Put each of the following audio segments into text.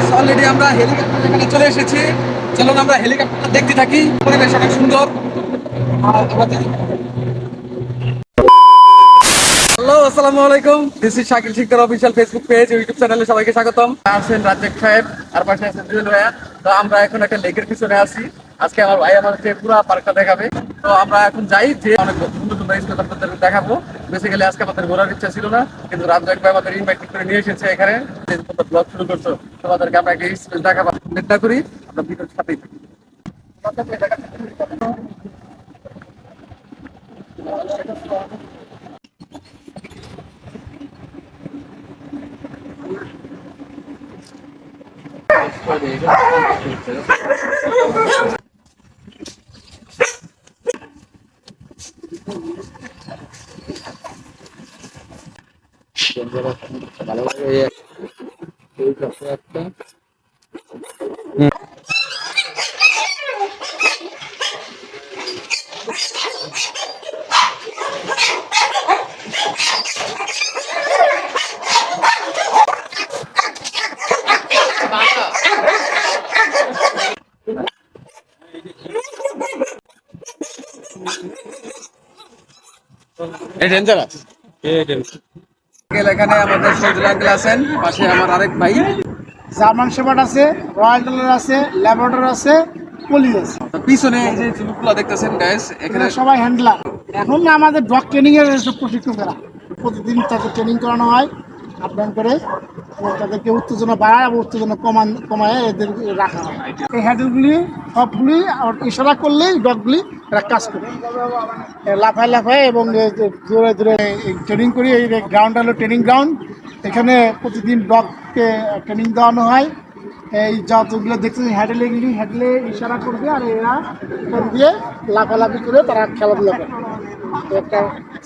Guys already আমরা helicopter এখানে চলে এসেছি। চলুন আমরা হেলিকপ্টার দেখতে থাকি। পরিবেশ অনেক সুন্দর। হ্যালো আসসালামু আলাইকুম। ফেসবুক পেজ ইউটিউব চ্যানেলে সবাইকে স্বাগতম। আছেন সাহেব, আর পাশে আমরা এখন একটা লেকের পিছনে আছি। আজকে আমার ভাই আমাদেরকে পুরো পার্কটা দেখাবে। তো আমরা এখন যাই, যে অনেক সুন্দর সুন্দর স্পেস আপনাদের দেখাবো। বেসিক্যালি আজকে আমাদের ঘোরার ইচ্ছা ছিল না, কিন্তু রাজ্জাক ভাই আমাদের ইনভাইট করে নিয়ে এসেছে এখানে। ব্লগ শুরু করছ, তোমাদেরকে আমরা একটা স্পেস দেখাবো। চেষ্টা করি, আমরা ভিডিওর সাথেই থাকি। ভালোভাবে একটা Thank you. এখানে আমাদের সজল আঙ্কেল আছেন পাশে আমার আরেক ভাই। জার্মান শেপার্ড আছে রয়্যাল ডলার আছে ল্যাবরেটর আছে পলি আছে। পিছনে এই যে চুলগুলো দেখতেছেন গাইস এখানে সবাই হ্যান্ডলার এখন আমাদের ডগ ট্রেনিং এর প্রশিক্ষকেরা। প্রতিদিন তাদের ট্রেনিং করানো হয় আপডাউন করে। তাদেরকে উত্তেজনা বাড়ায় এবং উত্তেজনা কমান, কমায় এদের রাখা হয়। এই হ্যান্ডেলগুলি সবগুলি আর ইশারা করলেই ডগগুলি এরা কাজ করে। লাফায় লাফায় এবং দূরে দূরে ট্রেনিং করি, এই গ্রাউন্ড হলো ট্রেনিং গ্রাউন্ড এখানে প্রতিদিন ডগকে ট্রেনিং দেওয়ানো হয়। এই যতগুলো দেখতেছেন হ্যাডেল এগুলি হ্যাডেলে ইশারা করবে আর এরা দিয়ে লাফালাফি করে তারা খেলাধুলা করে। একটা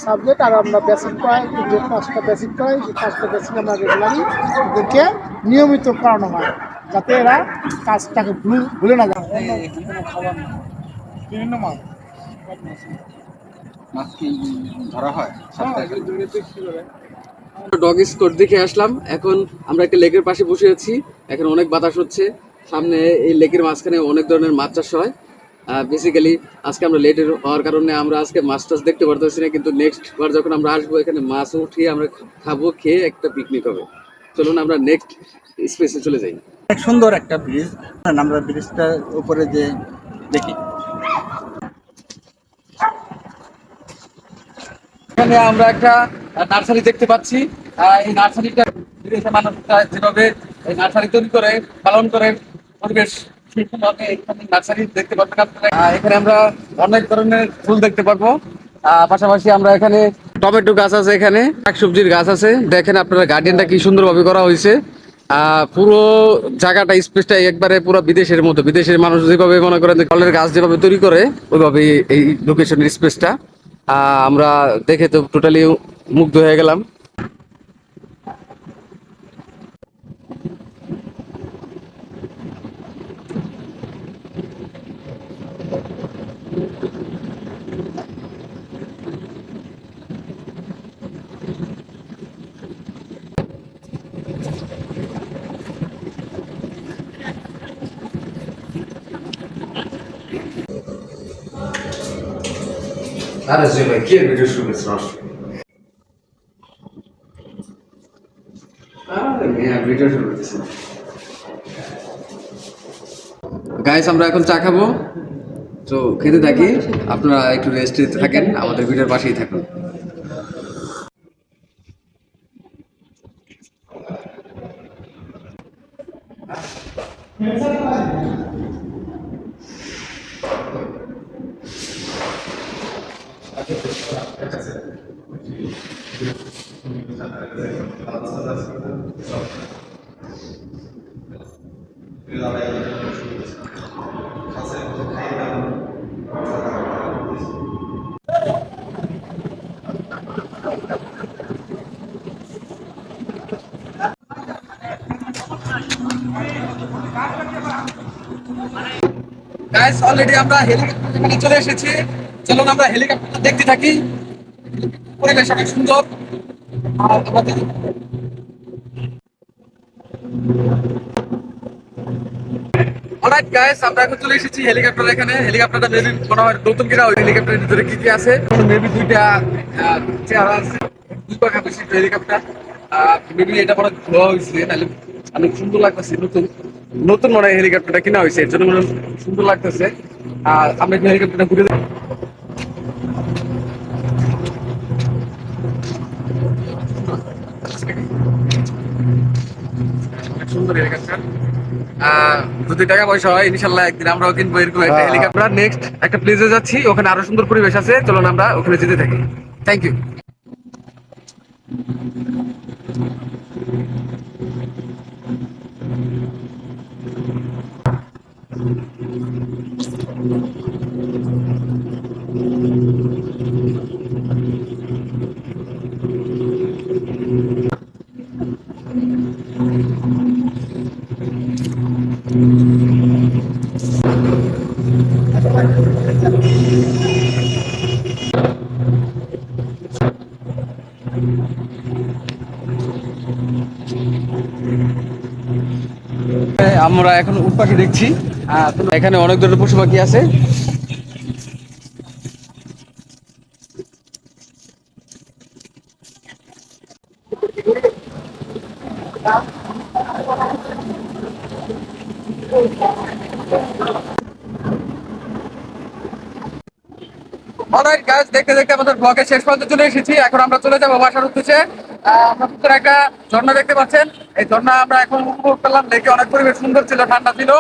সাবজেক্ট আর আমরা বেসিক পাই যে পাঁচটা বেসিক পাই যে পাঁচটা বেসিক আমরা রেগুলারই ওদেরকে নিয়মিত করানো হয়, যাতে এরা কাজটাকে ভুল, ভুলে না যায়। বিভিন্ন ধরা হয় ডগ স্কোর দেখে আসলাম। এখন আমরা একটা লেকের পাশে বসে আছি। এখন অনেক বাতাস হচ্ছে। সামনে এই লেকের মাঝখানে অনেক ধরনের মাছ চাষ হয়। বেসিক্যালি আজকে আমরা লেট হওয়ার কারণে আমরা আজকে মাছ টাছ দেখতে পারতেছি না, কিন্তু নেক্সট বার যখন আমরা আসব, এখানে মাছ উঠিয়ে আমরা খাব, খেয়ে একটা পিকনিক হবে। চলুন আমরা নেক্সট স্পেসে চলে যাই। সুন্দর একটা ব্রিজ আমরা ব্রিজটার উপরে যে দেখি। এখানে আমরা একটা নার্সারি দেখতে পাচ্ছি। এই নার্সারিটা বিদেশে মানুষরা যেভাবে এই নার্সারি তৈরি করে, পালন করে, পরিবেশ এখানে আমরা অনেক ধরনের ফুল দেখতে পারব। পাশাপাশি আমরা এখানে টমেটো গাছ আছে এখানে, শাকসবজির গাছ আছে। দেখেন আপনারা গার্ডেনটা কি সুন্দরভাবে করা হয়েছে। পুরো জায়গাটা স্পেসটা একবারে পুরো বিদেশের মতো। বিদেশের মানুষ যেভাবে মনে করেন যে ফলের গাছ যেভাবে তৈরি করে ওইভাবে এই লোকেশনের স্পেসটা আমরা দেখে তো টোটালি মুগ্ধ হয়ে গেলাম। যে ভাই কে ভিডিও শুরু করেছে নষ্ট ভিডিও গাইস আমরা এখন চা খাব। তো খেতে থাকি আপনারা একটু রেস্টে থাকেন আমাদের ভিডিওর পাশেই থাকুন। গাইস অলরেডি আমরা হেলিকপ্টার চলে এসেছি। চলুন আমরা হেলিকপ্টার দেখতে থাকি। পরিবেশ অনেক সুন্দর। আর আমাদের অলরাইট গাইস আমরা এখন চলে এসেছি হেলিকপ্টার এখানে। হেলিকপ্টারটা মেবি মনে হয় নতুন কিনা, ওই হেলিকপ্টারের ভিতরে কি কি আছে? মেবি দুইটা চেহারা আছে। দুই পাখা বিশিষ্ট হেলিকপ্টার মেবি এটা মনে হয় ধোয়া হয়েছে, তাহলে অনেক সুন্দর লাগতেছে নতুন। নতুন মনে হয় হেলিকপ্টারটা কিনা হয়েছে এর জন্য মনে সুন্দর লাগতেছে। আর আমরা একটু হেলিকপ্টারটা ঘুরে সুন্দর হেলিকপ্টার আহ, যদি টাকা পয়সা হয় ইনশাল্লাহ একদিন আমরাও কিনবো এরকম একটা হেলিকপ্টার নেক্সট একটা প্লেসে যাচ্ছি ওখানে আরও সুন্দর পরিবেশ আছে চলুন আমরা ওখানে যেতে থাকি। থ্যাংক ইউ আমরা এখন উট পাখি দেখছি। এখানে অনেক ধরনের পশু পাখি আছে। অলরাইট গাইস দেখতে দেখতে আমাদের শেষ পর্যন্ত চলে এসেছি। এখন আমরা চলে যাব বাসার উদ্দেশ্যে। একটা ঝর্ণা দেখতে পাচ্ছেন। এই ঝর্ণা আমরা এখন উপভোগ করলাম। অনেক পরিবেশ সুন্দর ছিল, ঠান্ডা ছিল।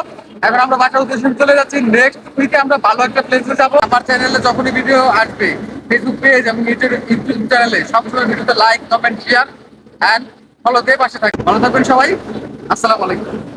এখন আমরা বাসার উদ্দেশ্যে চলে যাচ্ছি। নেক্সট উইকে আমরা ভালো একটা প্লেসে যাব। আমার চ্যানেলে যখনই ভিডিও আসবে ফেসবুক পেজ এবং ইউটিউব চ্যানেলে সবসময় ভিডিওতে like comment share and follow দিয়ে পাশে থাকবেন ভালো থাকবেন সবাই। আসসালামু আলাইকুম।